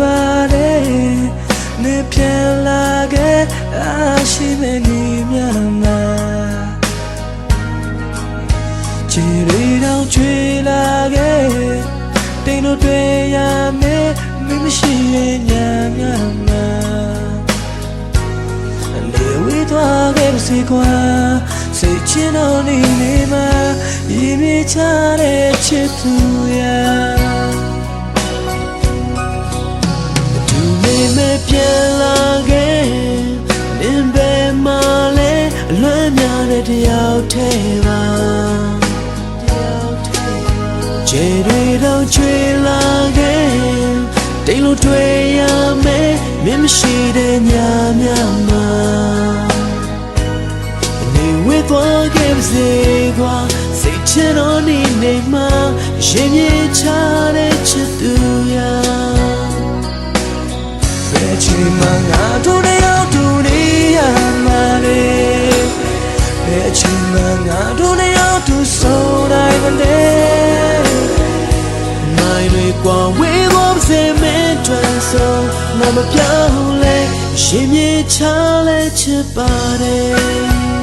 ပါတယ်နေပြန်လာခဲ့အားရှိမဲ့နေမြမှာခြေရီတော့ချွေလာခဲ့တိမ်တို့တွေ့ရမယ်မင်းမရှိရင်ညံ့မြမှာလေဝေးသွားခဲ့ပါစေကွာစိတ်ချတော့နေနေမှာရင်းမြချတဲ့ချစ်သူ က်ထဲပါတယောက်ထဲပါခြေတွေတော့ချွေလာခဲ့တိတ်လို့တွေ့ရမယ်မင်းမရှိတဲ့ညမြမှာနေဝဲသွားခဲ့ပါစေကွာစိတ်ချတော့နေနေမှာရင်မြေချတဲ့ချစ်သူရာဘယ်ချိန်မှငါတို့တယောက်တူ မပြောင်းလဲရှင်မြေချလဲချစ်ပါတယ်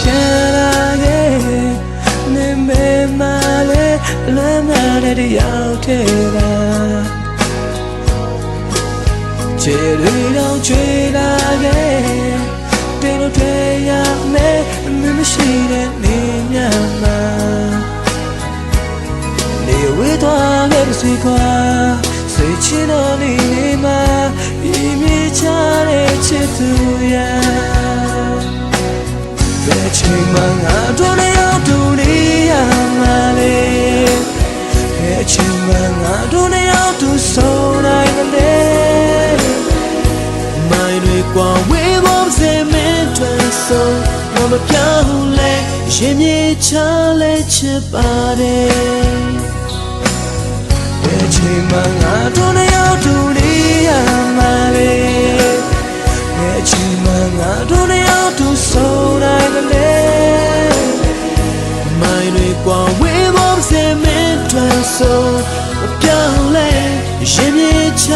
ပြန်လာခဲ့နေမဲမလဲလွမ်းမာတဲ့တယောက်တည်းပါခြေတွေတော့ချွေလာခဲ့တင်းလို့တွေ့ရမယ်မင်းမရှိတဲ့နေညမှာနေဝေးသွားခဲ့ပါစေကွာစိတ်ချတော်နေနေမှာပြင်းပြချတဲ့ချစ်သူရာဘယ် ချိန်မှငါတို့လည်းရောက်တူနေရမှာလေဘယ်ချိန်မှငါတို့လည်းရောက်တူဆုံးနိုင်မလဲမိုင်းတွေကွာဝေးဖို့စေမင်းတွေဆုံးငါမပြောင်းလဲရင်မြေချလဲချစ်ပါတယ်ဘယ်ချိန်မှငါတို့လည်းရောက်တူနေ ချ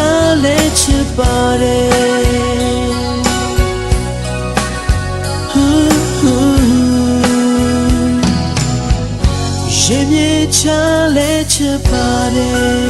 လဲချစ်ပါတယ်ဟူးဟူးရင်မြေချလဲချစ်ပါတယ်